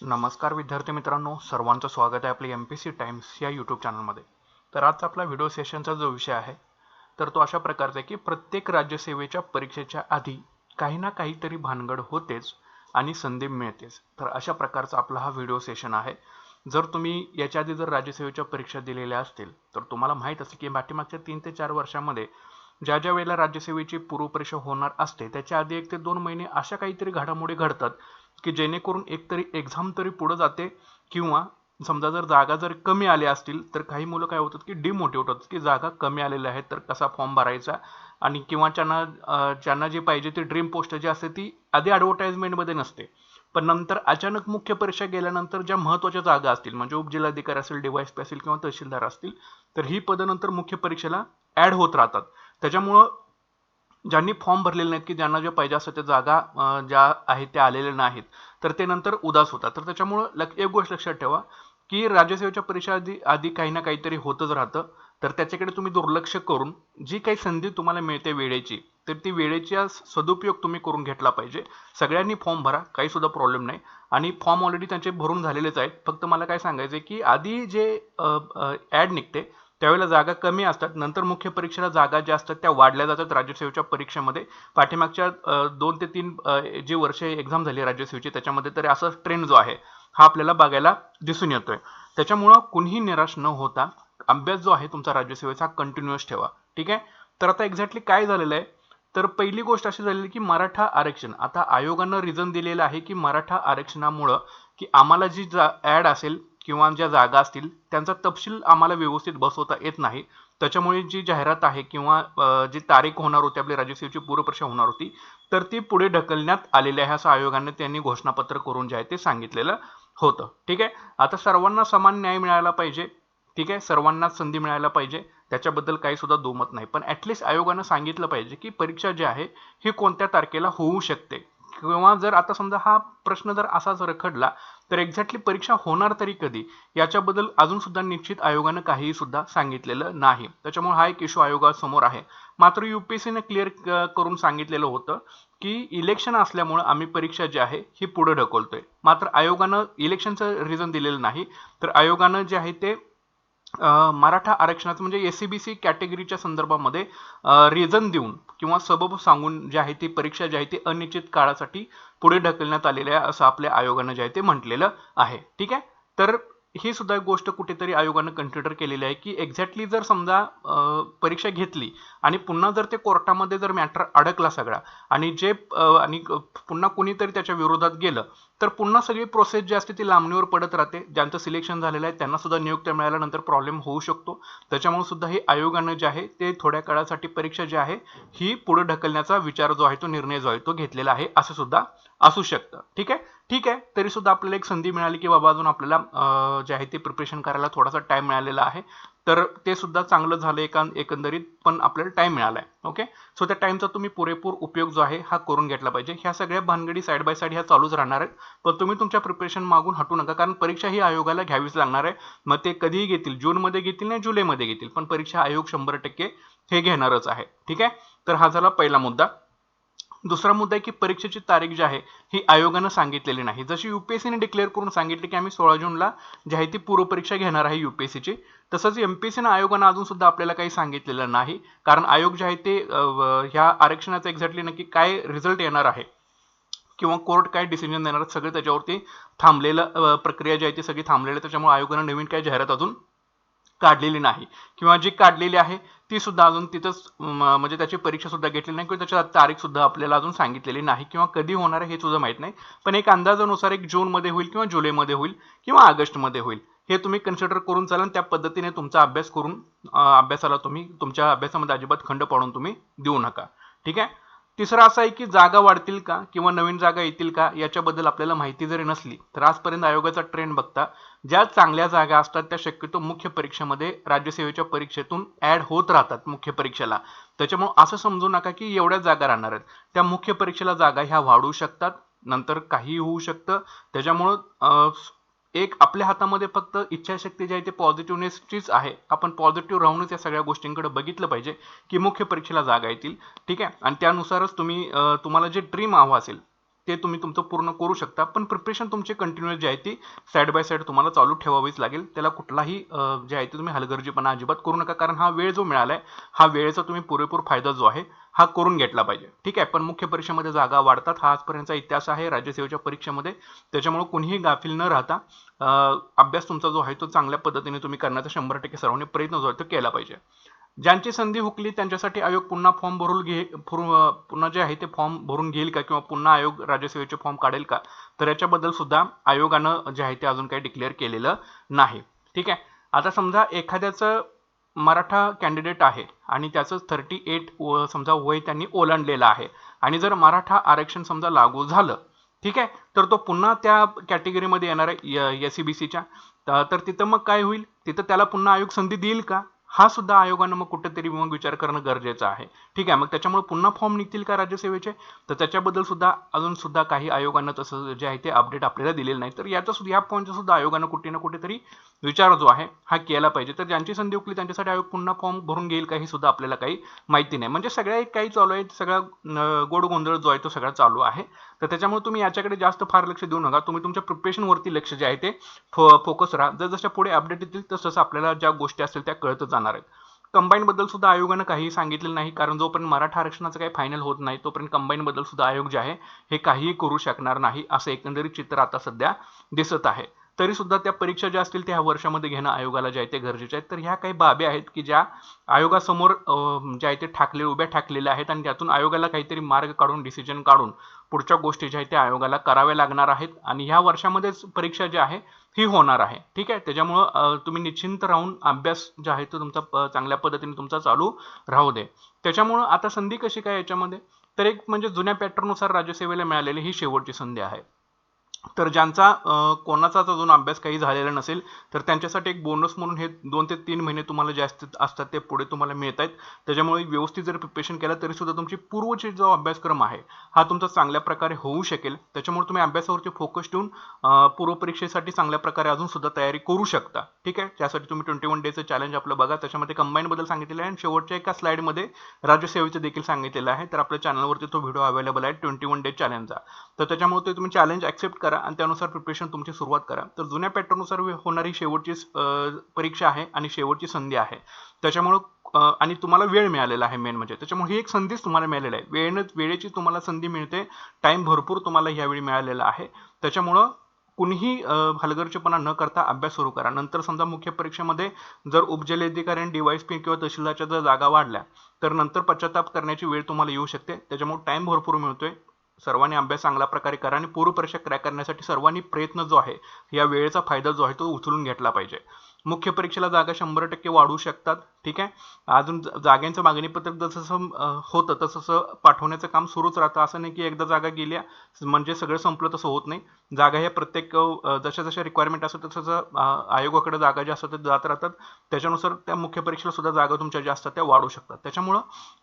नमस्कार विद्यार्थी मित्रांनो सर्वांचं स्वागत आहे आपल्या एम पी सी टाइम्स या यूट्यूब चॅनलमध्ये तर आजचा आपला व्हिडिओ सेशनचा जो विषय आहे तर तो अशा प्रकारचा आहे की प्रत्येक राज्यसेवेच्या परीक्षेच्या आधी काही ना काहीतरी भानगड होतेच आणि संधी मिळतेच. तर अशा प्रकारचा आपला हा व्हिडिओ सेशन आहे. जर तुम्ही याच्या आधी जर राज्यसेवेच्या परीक्षा दिलेल्या असतील तर तुम्हाला माहीत असेल की पाठीमागच्या तीन ते चार वर्षामध्ये ज्या ज्या वेळेला राज्यसेवेची पूर्वपरीक्षा होणार असते त्याच्या आधी एक ते दोन महिने अशा काहीतरी घडामोडी घडतात की जेणेकरून एकतरी एक्झाम तरी पुढे जाते किंवा समजा जर जागा जर कमी आल्या असतील तर काही मुलं काय होतात की डिमोटिवेट होतात की जागा कमी आलेल्या आहेत तर कसा फॉर्म भरायचा? आणि किंवा ज्यांना ज्यांना जी पाहिजे ती ड्रीम पोस्ट जी असते ती आधी ॲडव्हर्टाईजमेंटमध्ये नसते. पण नंतर अचानक मुख्य परीक्षा गेल्यानंतर ज्या महत्त्वाच्या जागा असतील म्हणजे उपजिल्हाधिकारी असेल डीवायएसपी असेल किंवा तहसीलदार असतील तर ही पदं नंतर मुख्य परीक्षेला ॲड होत राहतात. त्याच्यामुळं ज्यांनी फॉर्म भरलेले नाहीत की ज्यांना जे पाहिजे असं त्या जागा ज्या आहेत त्या आलेल्या नाहीत तर ते नंतर उदास होतात. तर त्याच्यामुळं लक एक गोष्ट लक्षात ठेवा की राज्यसेवेच्या परीक्षा आधी आधी काही ना काहीतरी होतच राहतं. तर त्याच्याकडे तुम्ही दुर्लक्ष करून जी काही संधी तुम्हाला मिळते वेळेची तर ती वेळेचा सदुपयोग तुम्ही करून घेतला पाहिजे. सगळ्यांनी फॉर्म भरा काही सुद्धा प्रॉब्लेम नाही. आणि फॉर्म ऑलरेडी त्यांचे भरून झालेलेच आहेत. फक्त मला काय सांगायचं आहे की आधी जे ॲड निघते त्यावेळेला जागा कमी असतात. नंतर मुख्य परीक्षेला जागा ज्या असतात त्या वाढल्या जातात राज्यसेवेच्या परीक्षेमध्ये. पाठीमागच्या दोन ते तीन जे वर्ष एक्झाम झाली राज्यसेवेची त्याच्यामध्ये तर असा ट्रेंड जो आहे हा आपल्याला बघायला दिसून येतोय. त्याच्यामुळं कुणीही निराश न होता अभ्यास जो आहे तुमचा राज्यसेवेचा कंटिन्युअस ठेवा. ठीक आहे? तर आता एक्झॅक्टली काय झालेलं आहे? तर पहिली गोष्ट अशी झालेली की मराठा आरक्षण. आता आयोगानं रिझन दिलेलं आहे की मराठा आरक्षणामुळं की आम्हाला जी जा ॲड असेल किंवा ज्या जागा असतील त्यांचा तपशील आम्हाला व्यवस्थित बसवता येत नाही. त्याच्यामुळे जी जाहिरात आहे किंवा जी तारीख होणार होती आपली राज्यसेवेची पूर्वपरीक्षा होणार होती तर ती पुढे ढकलण्यात आलेली आहे असं आयोगाने त्यांनी घोषणापत्र करून जे आहे ते सांगितलेलं होतं. ठीक आहे? आता सर्वांना समान न्याय मिळायला पाहिजे. ठीक आहे? सर्वांनाच संधी मिळायला पाहिजे. त्याच्याबद्दल काही सुद्धा दुमत नाही. पण ॲटलिस्ट आयोगानं सांगितलं पाहिजे की परीक्षा जी आहे ही कोणत्या तारखेला होऊ शकते? किंवा जर आता समजा हा प्रश्न जर असाच रखडला तर एक्झॅक्टली परीक्षा होणार तरी कधी याच्याबद्दल अजून सुद्धा निश्चित आयोगानं काहीही सुद्धा सांगितलेलं नाही. त्याच्यामुळे हा एक इश्यू आयोगासमोर आहे. मात्र युपीएससीने क्लिअर करून सांगितलेलं होतं की इलेक्शन असल्यामुळं आम्ही परीक्षा जी आहे ही पुढे ढकलतोय. मात्र आयोगानं इलेक्शनचं रिझन दिलेलं नाही. तर आयोगानं जे आहे ते मराठा आरक्षणाचं म्हणजे एस सी बी सी कॅटेगरीच्या संदर्भामध्ये रिझन देऊन किंवा सबब सांगून जे आहे ती परीक्षा जी आहे ती अनिश्चित काळासाठी पुढे ढकलण्यात आलेली आहे असं आपल्या आयोगानं जे आहे ते म्हटलेलं आहे. ठीक आहे? तर ही सुद्धा एक गोष्ट कुठेतरी आयोगानं कन्सिडर केलेली आहे की एक्झॅक्टली जर समजा परीक्षा घेतली आणि पुन्हा जर ते कोर्टामध्ये जर मॅटर अडकला सगळा आणि जे आणि पुन्हा कुणीतरी त्याच्या विरोधात गेलं तर पुन्हा सगळी प्रोसेस जी असते ती लांबणीवर पडत राहते. ज्यांचं सिलेक्शन झालेलं आहे त्यांना सुद्धा नियुक्त्या मिळाल्यानंतर प्रॉब्लेम होऊ शकतो. त्याच्यामुळे सुद्धा हे आयोगानं जे आहे ते थोड्या काळासाठी परीक्षा जी आहे ही पुढे ढकलण्याचा विचार जो आहे तो निर्णय जो आहे तो घेतलेला आहे असं सुद्धा असू शकतं. ठीक आहे? ठीक आहे? तरी सुद्धा आपल्याला एक संधी मिळाली की बाबा अजून आपल्याला जे आहे ते प्रिपरेशन करायला थोडासा टाइम मिळालेला आहे. तर ते सुद्धा चांगलं झालं एका एकंदरीत पण आपल्याला टाइम मिळाला आहे ओके सो त्या टाइमचा तुम्ही पुरेपूर उपयोग जो आहे हा करून घेतला पाहिजे. ह्या सगळ्या भानगडी साईड बाय साईड ह्या चालूच राहणार आहेत. पण तुम्ही तुमच्या प्रिपरेशन मागून हटू नका. कारण परीक्षा ही आयोगाला घ्यावीच लागणार आहे. मग ते कधीही घेतील? जूनमध्ये घेतील नाही जुलैमध्ये घेतील. पण परीक्षा आयोग शंभर टक्के हे घेणारच आहे. ठीक आहे? तर हा झाला पहिला मुद्दा. दुसरा मुद्दा आहे की परीक्षेची तारीख जी आहे ही आयोगानं सांगितलेली नाही जशी युपीएससीने डिक्लेअर करून सांगितले की आम्ही सोळा जूनला जी आहे ती पूर्वपरीक्षा घेणार आहे युपीएससीची तसंच एमपीएससीनं आयोगानं अजून सुद्धा आपल्याला काही सांगितलेलं नाही कारण आयोग जे आहे ते ह्या आरक्षणाचं एक्झॅक्टली नक्की काय रिझल्ट येणार आहे किंवा कोर्ट काय डिसिजन देणार आहेत, सगळं त्याच्यावरती थांबलेलं प्रक्रिया जी आहे ती सगळी थांबलेली आहे. त्याच्यामुळे आयोगानं नवीन काय जाहिरात अजून काढलेली नाही किंवा जी काढलेली आहे ती सुद्धा अजून तिथंच म्हणजे त्याची परीक्षा सुद्धा घेतली नाही किंवा त्याच्या तारीख सुद्धा आपल्याला अजून सांगितलेली नाही किंवा कधी होणार आहे हे सुद्धा माहीत नाही. पण एक अंदाजानुसार एक जूनमध्ये होईल किंवा जुलैमध्ये होईल किंवा ऑगस्टमध्ये होईल. हे तुम्ही कन्सिडर करून चालाल त्या पद्धतीने तुमचा अभ्यास करून अभ्यासाला तुम्ही तुमच्या अभ्यासामध्ये अजिबात खंड पाडून तुम्ही देऊ नका. ठीक आहे? तिसरं असं आहे की जागा वाढतील का किंवा नवीन जागा येतील का याच्याबद्दल आपल्याला माहिती जरी नसली तर आजपर्यंत आयोगाचा ट्रेंड बघता ज्या चांगल्या जागा असतात त्या शक्यतो मुख्य परीक्षेमध्ये राज्यसेवेच्या परीक्षेतून ॲड होत राहतात मुख्य परीक्षेला. त्याच्यामुळे असं समजू नका की एवढ्या जागा राहणार आहेत. त्या मुख्य परीक्षेला जागा ह्या वाढू शकतात नंतर काही होऊ शकतं. त्याच्यामुळं एक आपल्या हातामध्ये फक्त इच्छाशक्ती जी आहे ती पॉझिटिव्हनेसचीच आहे. आपण पॉझिटिव्ह राहूनच या सगळ्या गोष्टींकडे बघितलं पाहिजे की मुख्य परीक्षेला जागा येतील. ठीक आहे? आणि त्यानुसारच तुम्ही तुम्हाला जे ड्रीम हवं असेल ते तुम्ही तुमचं पूर्ण करू शकता. पण प्रिपरेशन तुमची कंटिन्युअस जी आहे ती साईड बाय साईड तुम्हाला चालू ठेवावीच लागेल. त्याला कुठलाही जे आहे ते तुम्ही हलगर्जीपणा अजिबात करू नका. कारण हा वेळ जो मिळाला आहे हा वेळेचा तुम्ही पुरेपूर फायदा जो आहे हा करून घेतला पाहिजे. ठीक आहे? पण मुख्य परीक्षेमध्ये जागा वाढतात. हा आजपर्यंतचा इतिहास आहे. राज्यसेवेच्या परीक्षेमध्ये त्याच्यामुळे कोणीही गाफील न राहता अभ्यास तुमचा जो आहे तो चांगल्या पद्धतीने तुम्ही करण्याचा शंभर टक्के सर्वांनी प्रयत्न जो आहे तो केला पाहिजे. ज्यांची संधी हुकली त्यांच्यासाठी आयोग पुन्हा फॉर्म भरून घे पुन्हा जे आहे ते फॉर्म भरून घेईल का? किंवा पुन्हा आयोग राज्यसेवेचे फॉर्म काढेल का? तर याच्याबद्दल सुद्धा आयोगानं जे आहे ते अजून काही डिक्लेअर केलेलं नाही. ठीक आहे? आता समजा एखाद्याचं मराठा कॅन्डिडेट आहे आणि त्याचं थर्टी एट समजा वय त्यांनी ओलांडलेलं आहे आणि जर मराठा आरक्षण समजा लागू झालं ठीक आहे? तर तो पुन्हा त्या कॅटेगरीमध्ये येणार आहे एस सी बी सीच्या तर तिथं मग काय होईल? तिथं त्याला पुन्हा आयोग संधी देईल का? हा सुद्धा आयोगानं मग कुठेतरी मग विचार करणं गरजेचं आहे. ठीक आहे मग त्याच्यामुळे पुन्हा फॉर्म निघतील का राज्यसेवेचे? तर त्याच्याबद्दल सुद्धा अजून सुद्धा काही आयोगानं तसं जे आहे ते अपडेट आपल्याला दिलेलं नाही. तर याचा सुद्धा या पॉईंटचा सुद्धा आयोगानं कुठे ना कुठेतरी विचार जो आहे हा केला पाहिजे. तर ज्यांची संधी उकली त्यांच्यासाठी आयोग पुन्हा फॉर्म भरून घेईल का हे सुद्धा आपल्याला काही माहिती नाही. म्हणजे सगळ्या एक काही चालू आहे सगळा गोड गोंधळ जो आहे तो सगळा चालू आहे. तर त्याच्यामुळे तुम्ही याच्याकडे जास्त फार लक्ष देऊ नका. तुम्ही तुमच्या प्रिपरेशनवरती लक्ष जे आहे ते फो फोकस राहा. जर जशा पुढे अपडेट येतील तसं आपल्याला ज्या गोष्टी असतील त्या कळत जाणार आहेत. कंबाईनबद्दल सुद्धा आयोगानं काही सांगितलेलं नाही कारण जोपर्यंत मराठा आरक्षणाचं काही फायनल होत नाही तोपर्यंत कंबाईनबद्दल सुद्धा आयोग जे आहे हे काहीही करू शकणार नाही असं एकंदरीत चित्र आता सध्या दिसत आहे. तरी सुद्धा त्या परीक्षा ज्या असतील त्या ह्या वर्षामध्ये घेणं आयोगाला ज्या आहे ते गरजेचे आहेत. तर ह्या काही बाबी आहेत की ज्या आयोगासमोर ज्या आहे ते ठाकले उभ्या ठाकलेल्या आहेत आणि त्यातून आयोगाला काहीतरी मार्ग काढून डिसिजन काढून पुढच्या गोष्टी ज्या आहेत त्या आयोगाला कराव्या लागणार आहेत. आणि ह्या वर्षामध्येच परीक्षा जी आहे ही होणार आहे. ठीक आहे? त्याच्यामुळं तुम्ही निश्चिंत राहून अभ्यास जो आहे तो तुमचा प- चांगल्या पद्धतीने तुमचा चालू राहू दे. त्याच्यामुळं आता संधी कशी काय याच्यामध्ये? तर एक म्हणजे जुन्या पॅटर्ननुसार राज्यसेवेला मिळालेली ही शेवटची संधी आहे. तर ज्यांचा कोणाचाच अजून अभ्यास काही झालेला नसेल तर त्यांच्यासाठी एक बोनस म्हणून हे दोन ते तीन महिने तुम्हाला जास्त असतात ते पुढे तुम्हाला मिळत आहेत त्याच्यामुळे व्यवस्थित जर प्रिपरेशन केलं तरी सुद्धा तुमची पूर्वचे जो अभ्यासक्रम आहे हा तुमचा चांगल्या प्रकारे होऊ शकेल. त्याच्यामुळे तुम्ही अभ्यासावरती फोकस ठेवून पूर्वपरीक्षेसाठी चांगल्या प्रकारे अजून सुद्धा तयारी करू शकता. ठीक आहे? त्यासाठी तुम्ही ट्वेंटी वन डेचं चॅलेंज आपलं बघा. त्याच्यामध्ये कंबाईन बद्दल सांगितलेलं आहे आणि शेवटच्या एका स्लाइडमध्ये राज्यसेवेचं देखील सांगितलेलं आहे. तर आपल्या चॅनलवरती तो व्हिडिओ अवेलेबल आहे ट्वेंटी वन डे चॅलेंजचा तर त्याच्यामुळे ते तुम्ही चॅलेंज ऍक्सेप्ट करा. आणि त्यानुसार प्रिपरेशन तुमची सुरुवात करा. तर जुन्या पॅटर्ननुसार होणारी शेवटची परीक्षा आहे आणि शेवटची संधी आहे. त्याच्यामुळं आणि तुम्हाला वेळ मिळालेला आहे मेन म्हणजे. त्याच्यामुळे ही एक संधीच तुम्हाला मिळालेली आहे. वेळेनं वेळेची तुम्हाला संधी मिळते. टाइम भरपूर तुम्हाला ह्यावेळी मिळालेला आहे. त्याच्यामुळं कुणीही अं, हलगर्जीपणा न करता अभ्यास सुरू करा. नंतर समजा मुख्य परीक्षेमध्ये जर उपजिल्हाधिकारी आणि डीवायसपी किंवा तहसीलदारच्या जर जागा वाढल्या तर नंतर पश्चाताप करण्याची वेळ तुम्हाला येऊ शकते. त्याच्यामुळे टाइम भरपूर मिळतोय. सर्वांनी अभ्यास चांगल्या प्रकारे करा आणि पूर्व परीक्षा क्रॅक करण्यासाठी सर्वांनी प्रयत्न जो आहे या वेळेचा फायदा जो आहे तो उचलून घेतला पाहिजे. मुख्य परीक्षेला जागा शंभर टक्के वाढू शकतात ठीक आहे? अजून जा- जागांचं मागणीपत्रक जसं जसं होतं तसं तसं पाठवण्याचं काम सुरूच राहतं. असं नाही की एकदा जागा गेल्या म्हणजे सगळं संपलं तसं होत नाही. जागा ह्या प्रत्येक जशा जशा रिक्वायरमेंट असतात तसं जसं आयोगाकडे जागा ज्या असतात जात राहतात. त्याच्यानुसार त्या मुख्य परीक्षेला सुद्धा जागा तुमच्या ज्या असतात त्या वाढू शकतात. त्याच्यामुळं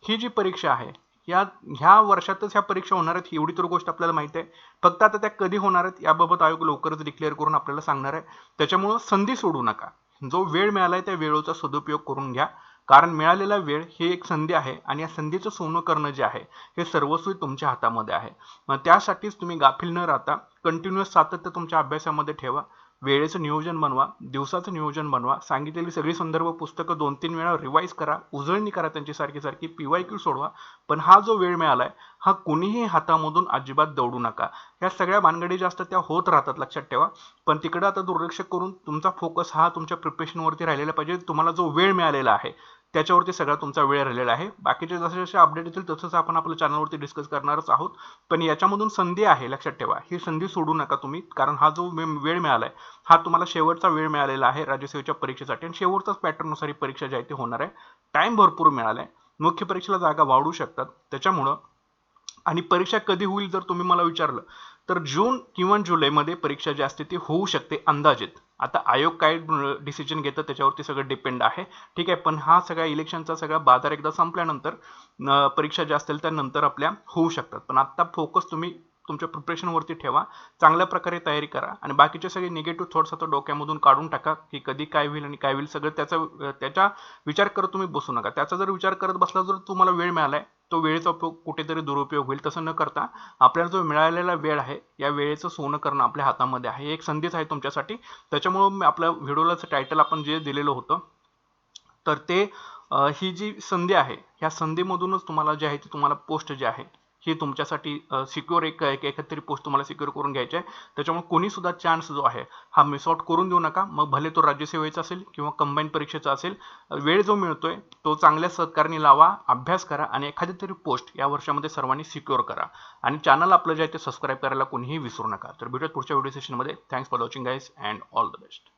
ही जी परीक्षा आहे या ह्या वर्षातच ह्या परीक्षा होणार आहेत एवढी तर गोष्ट आपल्याला माहिती आहे. फक्त आता त्या कधी होणार आहेत याबाबत आयोग लवकरच डिक्लेअर करून आपल्याला सांगणार आहे. त्याच्यामुळं संधी सोडू नका. जो वेळ मिळाला आहे त्या वेळेचा सदुपयोग करून घ्या. कारण मिळालेला वेळ ही एक संधी आहे आणि या संधीचं सोनं करणं जे आहे हे सर्वस्वी तुमच्या हातामध्ये आहे. मग त्यासाठीच तुम्ही गाफील न राहता कंटिन्युअस सातत्य तुमच्या अभ्यासामध्ये ठेवा. वेळेचं नियोजन बनवा दिवसाचं नियोजन बनवा सांगितलेली सगळी संदर्भ पुस्तकं दोन तीन वेळा रिवाईज करा उजळणी करा त्यांची सारखी सारखी पी वाय क्यू सोडवा. पण हा जो वेळ मिळालाय हा कुणीही हातामधून अजिबात दौडू नका. ह्या सगळ्या भानगडी ज्या असतात त्या होत राहतात लक्षात ठेवा. पण तिकडे आता दुर्लक्ष करून तुमचा फोकस हा तुमच्या प्रिपरेशनवरती राहिलेला पाहिजे. तुम्हाला जो वेळ मिळालेला आहे त्याच्यावरती सगळा तुमचा वेळ राहिलेला आहे. बाकीचे जसे जसे अपडेट येतील तसंच आपण आपल्या चॅनलवरती डिस्कस करणारच आहोत. पण याच्यामधून संधी आहे लक्षात ठेवा. ही संधी सोडू नका तुम्ही कारण हा जो वे- वेळ आहे हा तुम्हाला शेवटचा वेळ मिळालेला आहे राज्यसेवेच्या परीक्षेसाठी. आणि शेवटचाच पॅटर्ननुसार ही परीक्षा जी आहे ती होणार आहे. टाईम भरपूर मिळाला आहे मुख्य परीक्षेला जागा वाढू शकतात. त्याच्यामुळं आणि परीक्षा कधी होईल जर तुम्ही मला विचारलं तर जून किंवा जुलैमध्ये परीक्षा जी असते ती होऊ शकते अंदाजित. आता आयोग काय डिसिजन घेतं त्याच्यावरती सगळं डिपेंड आहे. ठीक आहे पण हा सगळ्या इलेक्शनचा सगळा बाजार एकदा संपल्यानंतर परीक्षा ज्या असतील त्या नंतर आपल्या होऊ शकतात. पण आत्ता फोकस तुम्ही तुमच्या प्रिपरेशनवरती ठेवा. चांगल्या प्रकारे तयारी करा आणि बाकीचे सगळे निगेटिव्ह थॉट्स आता डोक्यामधून काढून टाका की कधी काय होईल आणि काय होईल. सगळं त्याचा त्याचा विचार करत तुम्ही बसू नका. त्याचा जर विचार करत बसला जर तुम्हाला वेळ मिळालाय तो वेळेचा उपयोग कुठेतरी दुरुपयोग होईल. तसं न करता आपल्याला जो मिळालेला वेळ आहे या वेळेचं सोनं करणं आपल्या हातामध्ये आहे. एक संधीच आहे तुमच्यासाठी. त्याच्यामुळं मी आपल्या व्हिडिओलाच टायटल आपण जे दिलेलं होतं तर ते ही जी संधी आहे ह्या संधीमधूनच तुम्हाला जे आहे ती तुम्हाला पोस्ट जे आहे ही तुमच्यासाठी सिक्युअर एक एकत्रित पोस्ट तुम्हाला सिक्युअर करून घ्यायची आहे. त्याच्यामुळे कोणी सुद्धा चान्स जो आहे हा मिस आउट करून देऊ नका. मग भले तो राज्यसेवेचा असेल किंवा कंबाईन परीक्षेचा असेल वेळ जो मिळतोय तो चांगल्या सहकारणी लावा अभ्यास करा आणि एखादी तरी पोस्ट या वर्षामध्ये सर्वांनी सिक्युअर करा. आणि चॅनल आपलं जे आहे ते सबस्क्राईब करायला कोणीही विसरू नका. तर भेटूयात पुढच्या व्हिडिओ सेशनमध्ये thanks for watching guys and all the best